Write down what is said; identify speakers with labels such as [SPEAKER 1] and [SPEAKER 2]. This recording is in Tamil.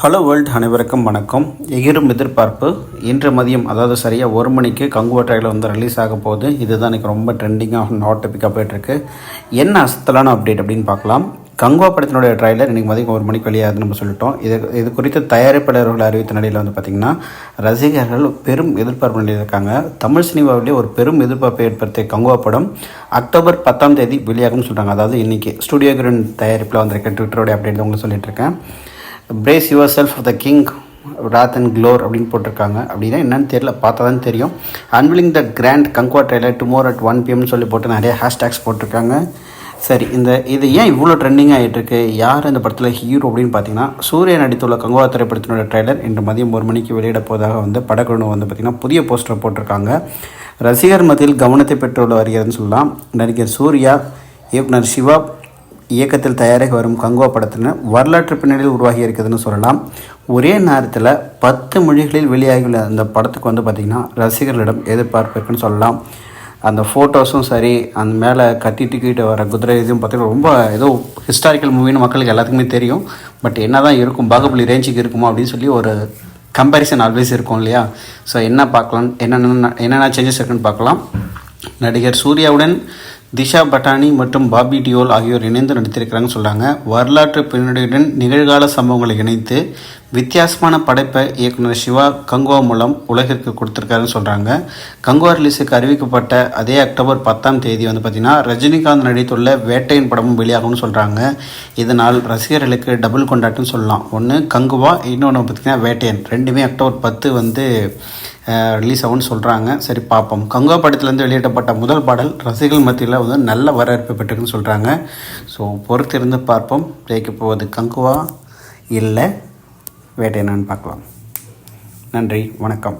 [SPEAKER 1] ஹலோ வேர்ல்ட் அனைவருக்கும் வணக்கம். எகிரும் எதிர்பார்ப்பு இன்று மதியம் அதாவது சரியாக ஒரு மணிக்கு கங்குவா ட்ரைலர் வந்து ரிலீஸ் ஆக போகுது. இதுதான் எனக்கு ரொம்ப ட்ரெண்டிங்காக ஹாட் டாப்பிக்காக போயிட்டுருக்கு. என்ன அசத்தலான அப்டேட் அப்படின்னு பார்க்கலாம். கங்குவா படத்தினுடைய ட்ரைலர் இன்றைக்கி மதியம் ஒரு மணிக்கு வெளியாகுதுன்னு நம்ம சொல்லிட்டோம். இது இது குறித்து தயாரிப்பாளர்கள் அறிவித்த நிலையில் வந்து பார்த்திங்கன்னா ரசிகர்கள் பெரும் எதிர்பார்ப்பு நிலையில் இருக்காங்க. தமிழ் சினிமாவிலே ஒரு பெரும் எதிர்பார்ப்பை ஏற்படுத்திய கங்குவா படம் அக்டோபர் பத்தாம் தேதி வெளியாகும்னு சொல்கிறாங்க அதாவது இன்றைக்கி ஸ்டுடியோ கிரன் தயாரிப்பில் வந்திருக்க ட்விட்டரோட அப்டேட் உங்களுக்கு சொல்லிட்டு இருக்கேன் brace yourself of the king wrath and glory அப்படின்னு போட்டிருக்காங்க. அப்படின்னா என்னன்னு தெரியல பார்த்தா தான் தெரியும் unveiling the grand Kanguva trailer tomorrow at one பிஎம்னு சொல்லி போட்டு நிறைய ஹேஷ்டேக்ஸ் போட்டிருக்காங்க. சரி இந்த இது ஏன் இவ்வளோ ட்ரெண்டிங் ஆகிட்டுருக்கு யார் இந்த படத்தில் ஹீரோ அப்படின்னு பார்த்தீங்கன்னா சூரியன் நடித்துள்ள கங்குவா திரைப்படத்தினோட ட்ரெய்லர் இன்று மதியம் ஒரு மணிக்கு வெளியிட போவதாக வந்து படக்குழு வந்து பார்த்திங்கன்னா புதிய போஸ்டர் போட்டிருக்காங்க. ரசிகர் மத்தியில் கவனத்தை பெற்றுள்ள வருகிறதுன்னு சொல்லலாம். நடிகர் சூர்யா இயக்குனர் சிவா இயக்கத்தில் தயாராகி வரும் கங்கோ படத்தின வரலாற்று பின்னணியில் உருவாகி இருக்குதுன்னு சொல்லலாம். ஒரே நேரத்தில் பத்து மொழிகளில் வெளியாகியுள்ள அந்த படத்துக்கு வந்து பார்த்திங்கன்னா ரசிகர்களிடம் எதிர்பார்ப்பு இருக்குன்னு சொல்லலாம். அந்த ஃபோட்டோஸும் சரி அந்த மேலே கத்தி தூக்கிட்டு வர குதிரை இதுவும் பார்த்தீங்கன்னா ரொம்ப ஏதோ ஹிஸ்டாரிக்கல் மூவின்னு மக்களுக்கு எல்லாத்துக்குமே தெரியும். பட் என்ன தான் இருக்கும் பாகுபலி ரேஞ்சுக்கு இருக்குமா அப்படின்னு சொல்லி ஒரு கம்பேரிசன் ஆல்வேஸ் இருக்கும் இல்லையா? ஸோ என்ன பார்க்கலாம் என்னென்ன என்னென்ன சேஞ்சஸ் இருக்குன்னு பார்க்கலாம். நடிகர் சூர்யாவுடன் திஷா பட்டானி மற்றும் பாபி டியோல் ஆகியோர் இணைந்து நடித்திருக்கிறாங்கன்னு சொல்கிறாங்க வரலாற்று பின்னணியுடன் நிகழ்கால சம்பவங்களை இணைத்து வித்தியாசமான படைப்பை இயக்குனர் சிவா கங்குவா மூலம் உலகிற்கு கொடுத்துருக்காருன்னு சொல்கிறாங்க கங்குவா ரிலீஸுக்கு அறிவிக்கப்பட்ட அதே அக்டோபர் பத்தாம் தேதி வந்து பார்த்திங்கன்னா ரஜினிகாந்த் நடித்துள்ள வேட்டையின் படமும் வெளியாகும்னு சொல்கிறாங்க இதனால் ரசிகர்களுக்கு டபுள் கொண்டாட்டுன்னு சொல்லலாம். ஒன்று கங்குவா இன்னொன்று பார்த்திங்கன்னா வேட்டையன். ரெண்டுமே அக்டோபர் பத்து வந்து ரிலீஸ் ஆகும்னு சொல்கிறாங்க சரி பார்ப்போம். கங்குவா படத்துலேருந்து வெளியிடப்பட்ட முதல் பாடல் ரசிகர்கள் மத்தியில் வந்து நல்ல வரவேற்பு பெற்றுக்குன்னு சொல்கிறாங்க ஸோ பொறுத்திருந்து பார்ப்போம். ஜெயிக்க போவது கங்குவா இல்லை வேட்டை என்னன்னு பார்க்கலாம். நன்றி. வணக்கம்.